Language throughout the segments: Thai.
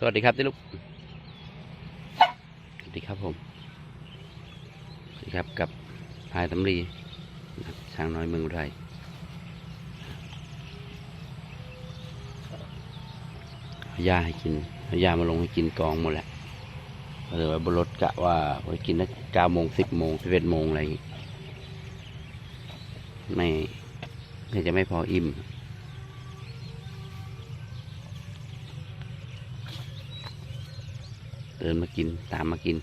สวัสดีครับที่ลูก สวัสดีครับผม สวัสดีครับกับพายตำรีช้างน้อยเมืองอุทัยเอาหญ้าให้กินเอาหญ้ามาลงให้กินกองหมดแล้วก็เลยว่าบนรถกะว่าไว้กินนักเก้าโมงสิบโมงสิบเอ็ดโมงอะไรอย่างงี้ไม่ไม่จะไม่พออิ่ม เดินมากินตามมากิน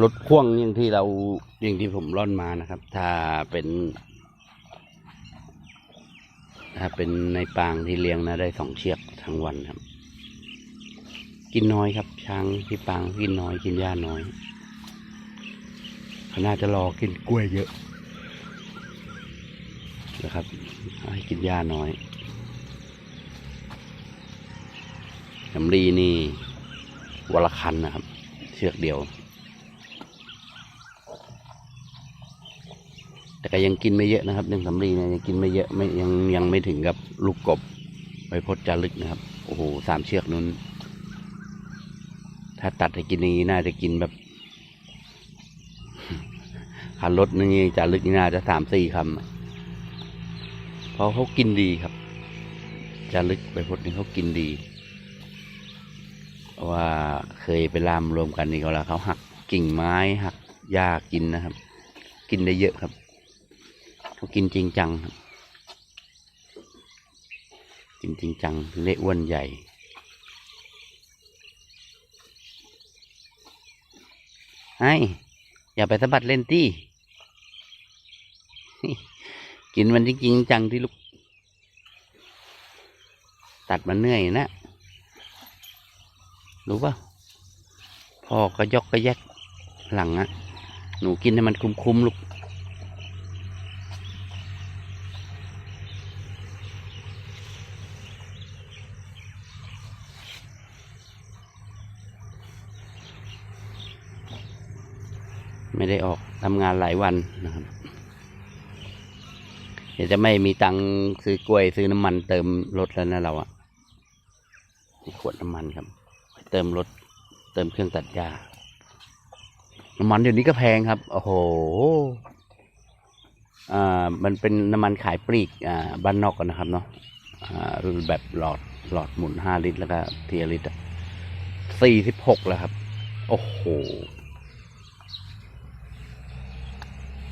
รถพ่วงอย่างที่เราอย่างที่ผมร่อนมานะครับ ถ้าเป็น ถ้าเป็นในปางที่เลี้ยงนะได้สองเชือกทั้งวันครับ กินน้อยครับ ช้างที่ปางกินน้อยกินหญ้าน้อยเขาน่าจะรอกินกล้วยเยอะนะครับให้กินหญ้าน้อยสำลีนี่วละคันนะครับ เชือกเดียว แต่ ก็ยังกินไม่เยอะนะครับเรื่องสำลีเนี่ยยังกินไม่เยอะไม่ยังยังไม่ถึงกับลูกกบไปพดจารึกนะครับ โอ้โหสามเชือกนู้น ถ้าตัดให้กินอย่างนี้น่าจะกินแบบคันรถนี่จารึกนี่น่าจะสามสี่คำเพราะเขากินดีครับจารึกไปพดนี่เขากินดีว่าเคยไปล่ามรวมกันนี่เขาแล้วเขาหักกิ่งไม้หักหญ้ากินนะครับ กินได้เยอะครับ เขากินจริงจังกินจริงจังเละอ้วนใหญ่ ให้ อย่าไปสะบัดเล่นตี้ กินมันจริงจังที่ลูก ตัดมันเหนื่อยนะ รู้ป่ะพ่อก็ยกก็แยกหลังอะหนูกินให้มันคุ้มๆลูก ไม่ได้ออกทำงานหลายวันนะครับเดี๋ยวจะไม่มีตังค์ซื้อกล้วยซื้อน้ำมันเติมรถแล้วนะเราอะนี่ขวดน้ำมันครับ เติมรถเติมเครื่องตัดหญ้าน้ำมันเดี๋ยวนี้ก็แพงครับ โอ้โหอ่ามันเป็นน้ำมันขายปลีกอ่าบ้านนอกกันนะครับเนาะอ่ารุ่นแบบหลอดหลอดหมุนห้าลิตรแล้วก็เทียลิตรสี่สิบหกแล้วครับ โอ้โห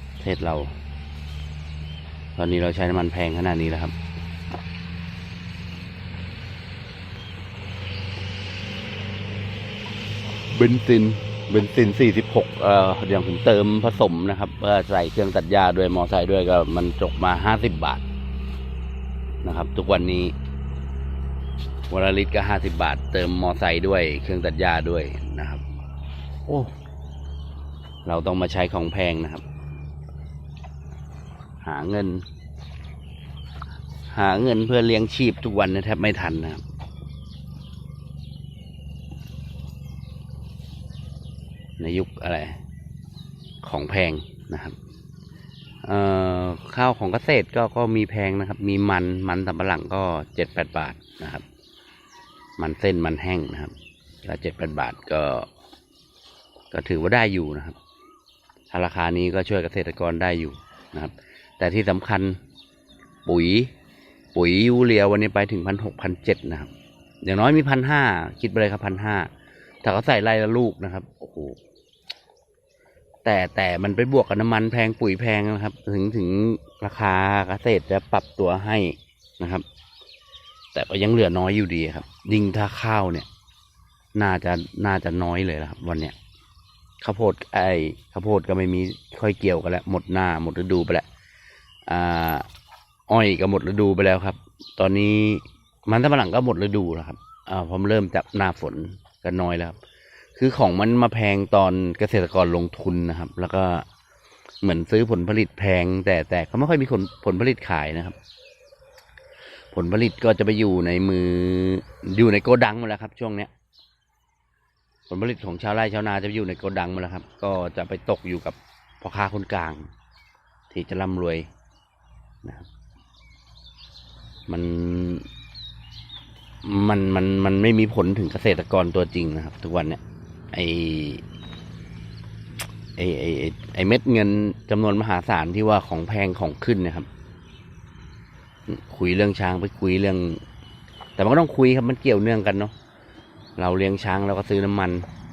ประ เทศเรา ตอนนี้เราใช้น้ำมันแพงขนาดนี้แล้วครับ เบนซิน เบนซิน 46 เอ่ออย่างผมเติมผสมนะครับใส่เครื่องตัดหญ้าด้วยมอไซค์ด้วยก็มันจกมา 50 บาทนะครับ ทุกวันนี้วันละลิตรก็ 50 บาท เติมมอไซค์ด้วย เครื่องตัดหญ้าด้วยนะครับ โอ้ เราต้องมาใช้ของแพงนะครับ หาเงิน หาเงินเพื่อเลี้ยงชีพทุกวันนะแทบไม่ทันนะครับในยุคอะไร ของแพงนะครับข้าวของเกษตรก็ก็มีแพงนะครับ มีมันมันสำปะหลังก็เจ็ดแปดบาทนะครับ มันเส้นมันแห้งนะครับละเจ็ดแปดบาทก็ ก็ถือว่าได้อยู่นะครับถ้าราคานี้ก็ช่วยเกษตรกรได้อยู่นะครับ แต่ที่สำคัญปุ๋ย ปุ๋ยยูเรียวันนี้ไปถึงพันหกพันเจ็ดนะครับ อย่างน้อยมีพันห้าคิดไปเลยครับพันห้าถ้าเขาใส่ไร่ละลูกนะครับโอ้โหแต่แต่มันไปบวกกับน้ำมันแพงปุ๋ยแพงนะครับ ถึงถึงราคาเกษตรจะปรับตัวให้นะครับ แต่ก็ยังเหลือน้อยอยู่ดีครับ ยิ่งถ้าข้าวเนี่ย น่าจะน่าจะน้อยเลยนะครับ วันเนี้ยข้าวโพดไอ้ข้าวโพดก็ไม่มีค่อยเกี่ยวกันแล้วหมดหน้าหมดฤดูไปแล้ว อ้อยก็หมดฤดูไปแล้วครับ ตอนนี้มันสำปะหลังก็หมดฤดูแล้วครับอ่าผมเริ่มจับหน้าฝนก็น้อยแล้วครับคือของมันมาแพงตอนเกษตรกรลงทุนนะครับ แล้วก็เหมือนซื้อผลผลิตแพง แต่แต่เขาไม่ค่อยมีผลผลผลิตขายนะครับ ผลผลิตก็จะไปอยู่ในมืออยู่ในโกดังหมดแล้วครับ ช่วงเนี้ย ผลผลิตของชาวไร่ชาวนาจะไปอยู่ในโกดังหมดแล้วครับ ก็จะไปตกอยู่กับพ่อค้าคนกลาง ที่จะร่ำรวย นะครับ มันมันมันมันไม่มีผลถึงเกษตรกรตัวจริงนะครับ ทุกวันเนี่ยไอไอไอไอเม็ดเงินจำนวนมหาศาลที่ว่าของแพงของขึ้นนะครับ คุยเรื่องช้างไปคุยเรื่อง แต่มันก็ต้องคุยครับมันเกี่ยวเนื่องกันเนาะเราเลี้ยงช้างเราก็ซื้อน้ำมัน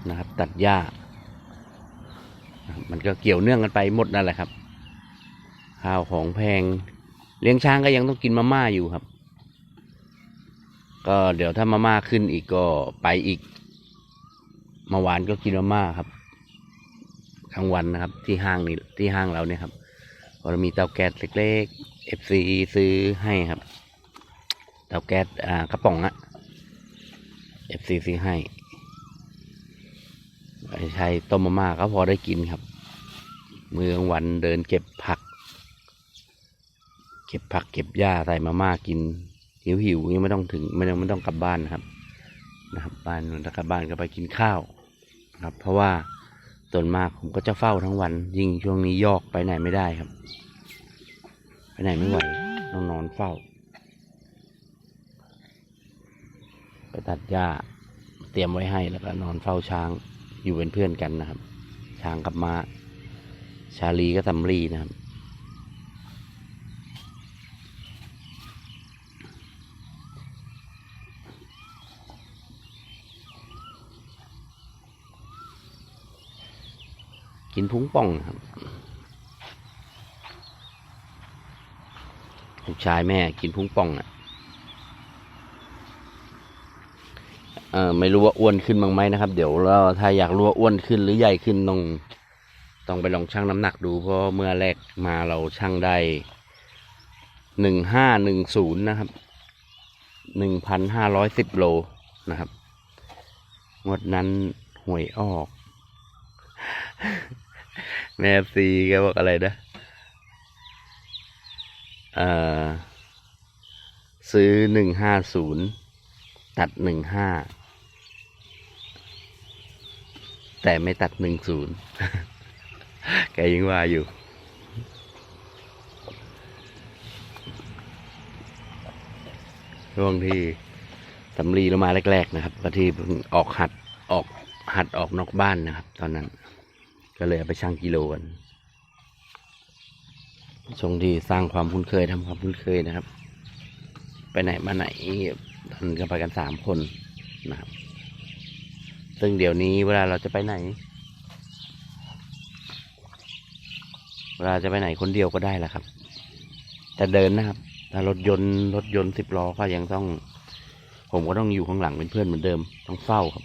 นะครับ ตัดหญ้า มันก็เกี่ยวเนื่องกันไปหมดนั่นแหละครับ ข้าวของแพง เลี้ยงช้างก็ยังต้องกินมาม่าอยู่ครับ ก็เดี๋ยวถ้ามาม่าขึ้นอีกก็ไปอีกเมื่อวานก็กินมาม่าครับกลางวันนะครับ ที่ห้างนี่ที่ห้างเราเนี่ยครับก็มีเตาแก๊สเล็กๆ FC ซื้อให้ครับ เตาแก๊สอ่ากระป๋องอะ FC ซื้อให้ไปใช้ต้มมาม่าก็พอได้กินครับ เมืองวันเดินเก็บผัก เก็บผักเก็บหญ้าใส่มาม่ากิน หิวหิวยังไม่ต้องถึงไม่ต้องไม่ต้องกลับบ้านนะครับ นะครับ บ้านถ้ากลับบ้านก็ไปกินข้าวนะครับ เพราะว่าส่วนมากผมก็จะเฝ้าทั้งวัน ยิ่งช่วงนี้ยอกไปไหนไม่ได้ครับ ไปไหนไม่ไหวต้องนอนเฝ้า ไปตัดหญ้าเตรียมไว้ให้แล้วก็นอนเฝ้าช้างอยู่เป็นเพื่อนกันนะครับ ช้างกับม้าชาลีก็สำลีนะครับ กินพุงป่องครับลูกชายแม่กินพุงป่องอะเออไม่รู้ว่าอ้วนขึ้นบ้างไหมนะครับ เดี๋ยวเราถ้าอยากรู้ว่าอ้วนขึ้นหรือใหญ่ขึ้นต้องต้องไปลองชั่งน้ำหนักดู เพราะเมื่อแรกมาเราชั่งได้หนึ่งห้าหนึ่งศูนย์นะครับหนึ่งพันห้าร้อยสิบโลนะครับงวดนั้นหวยออก แม่ซีแกบอกอะไรนะอ่อซื้อหนึ่งห้าศูนย์ตัดหนึ่งห้าแต่ไม่ตัดหนึ่งศูนย์แกยังว่าอยู่ ช่วงที่สำลีเรามาแรก ๆ นะครับก็ที่เพิ่งออกหัดออกหัดออกนอกบ้านนะครับ ตอนนั้น ก็เลยเอาไปชั่งกิโลกันช่วงที่สร้างความคุ้นเคยทำความคุ้นเคยนะครับ ไปไหนมาไหนตอนก็ไปกันสามคนนะครับ ซึ่งเดี๋ยวนี้เวลาเราจะไปไหน เวลาจะไปไหนคนเดียวก็ได้แหละครับ แต่เดินนะครับถ้ารถยนต์รถยนต์สิบล้อก็ยังต้อง ผมก็ต้องอยู่ข้างหลังเป็นเพื่อนเหมือนเดิม ต้องเฝ้าครับ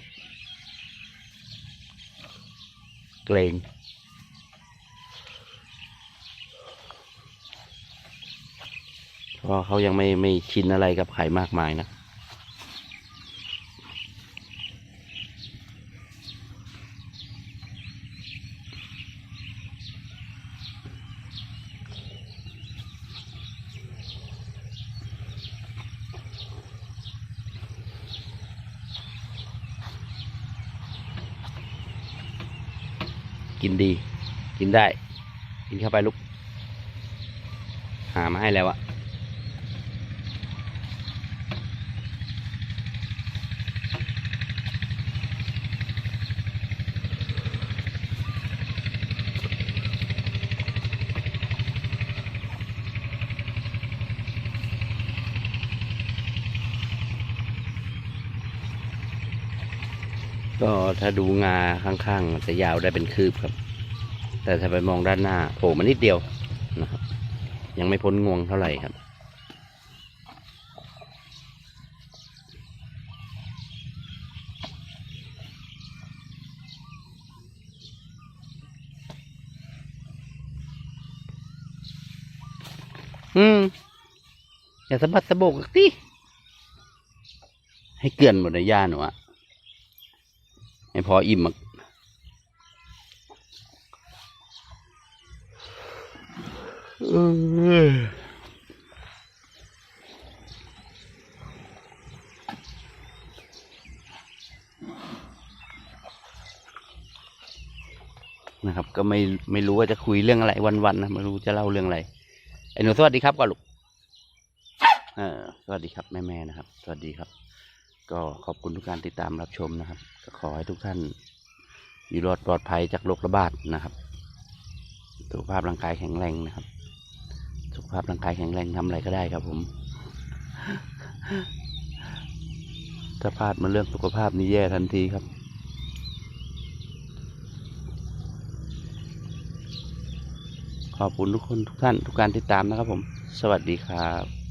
เกรงเพราะเขายังไม่ไม่ชินอะไรกับไข่มากมายนะ กินดี กินได้ กินเข้าไปลูก หามาให้แล้วอะ ก็ถ้าดูงาข้างๆจะยาวได้เป็นคืบครับ แต่ถ้าไปมองด้านหน้าโผล่มานิดเดียวนะครับ ยังไม่พ้นงวงเท่าไหร่ครับอืม อย่าสะบัดสะบกสิให้เกลื่อนหมดในย่าหนูอะ ให้พออิ่มอะเออนะครับ ก็ไม่ไม่รู้ว่าจะคุยเรื่องอะไรวันๆนะไม่รู้จะเล่าเรื่องอะไรไอ้หนูสวัสดีครับก่อนลูกเออสวัสดีครับแม่ๆนะครับ สวัสดีครับ ก็ขอบคุณทุกการติดตามรับชมนะครับ ก็ขอให้ทุกท่าน อยู่รอดปลอดภัยจากโรคระบาดนะครับสุขภาพร่างกายแข็งแรงนะครับ สุขภาพร่างกายแข็งแรงทำอะไรก็ได้ครับผม ถ้าพลาดมาเรื่องสุขภาพนี่แย่ทันทีครับ ขอบคุณทุกคนทุกท่านทุกการติดตามนะครับผม สวัสดีครับ